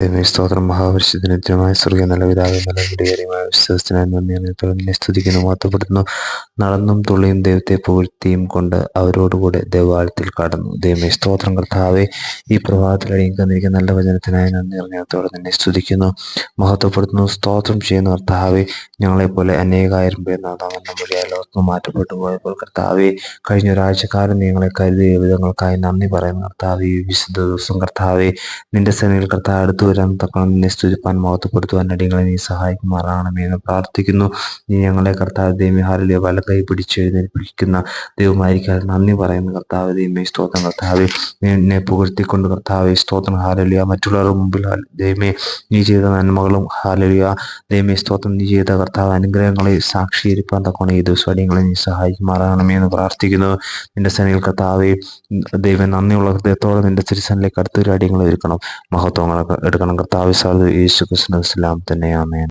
സ്തോത്രം. മഹാപരിശുദ്ധനിത്യമായ സ്വർഗീയ നല്ല പിതാവേ നല്ല സ്തുതിക്കുന്നു മാത്തപ്പെടുന്നു നടന്നും തുള്ളിയും ദൈവത്തെ പുകഴ്ത്തിയും കൊണ്ട് അവരോടുകൂടെ ദേവാലയത്തിൽ കടന്നു. ദൈവമേ സ്തോത്രം കർത്താവെ ഈ പ്രഭാതത്തിൽ അടിയിക്കുന്ന നല്ല വചനത്തിനായി നന്ദി അറിഞ്ഞത്തോടെ നിന്നെ സ്തുതിക്കുന്നു മഹത്വപ്പെടുത്തുന്നു സ്തോത്രം ചെയ്യുന്നു കർത്താവെ. ഞങ്ങളെപ്പോലെ അനേകായിരം പേർ നാഥാമെന്ന വഴി അലോർന്ന് മാറ്റപ്പെട്ടു പോയപ്പോൾ കർത്താവെ കഴിഞ്ഞ ഒരാഴ്ചക്കാരൻ ഞങ്ങളെ കരുതിയ വിധങ്ങൾക്കായി നന്ദി പറയുന്നു കർത്താവെ വിശുദ്ധ ദിവസം കർത്താവെ നിന്റെ സേനയിൽ കർത്താവ് അടുത്തു വരാൻ തക്കണം നിന്നെ സ്തുതിപ്പാൻ മഹത്വപ്പെടുത്തുവാൻ അടിയങ്ങളെ നീ സഹായിക്കുമാറാണമേ എന്ന് പ്രാർത്ഥിക്കുന്നു. നീ ഞങ്ങളെ കർത്താവ് ദൈവമേ ഹാലിലെ വല കൈ പിടിച്ച് എഴുന്നേൽപ്പിക്കുന്ന ദൈവമായിരിക്കാൻ നന്ദി പറയുന്ന കർത്താവ് ദൈവമേ സ്തോത്രം കർത്താവ്. എന്നെ പുകഴ്ത്തിക്കൊണ്ട് കർത്താവ് സ്തോത്രം ഹാലലിയ മറ്റുള്ളവരുടെ മുമ്പിൽ ദൈവമേ നീ ചെയ്ത നന്മകളും ഹാലലിയ ദൈവമേ സ്തോത്രം. നീ ചെയ്ത കർത്താവ് അനുഗ്രഹങ്ങളെ സാക്ഷീകരിപ്പാൻ തക്കോണം ഈ ദിവസം അടിയങ്ങളെ നീ സഹായിക്കുമാറാണമേ എന്ന് പ്രാർത്ഥിക്കുന്നു. നിന്റെ സനയിൽ കർത്താവെ ദൈവം നന്ദിയുള്ള ഹൃദയത്തോടെ നിന്റെ തിരുസനിലേക്ക് അടുത്തൊരു അടിയങ്ങൾ ഒരുക്കണം. മഹത്വങ്ങളൊക്കെ എടുക്കണം. കർത്താവ് സാധു യേശു ക്രിസ്തു തന്നെ. ആമേൻ.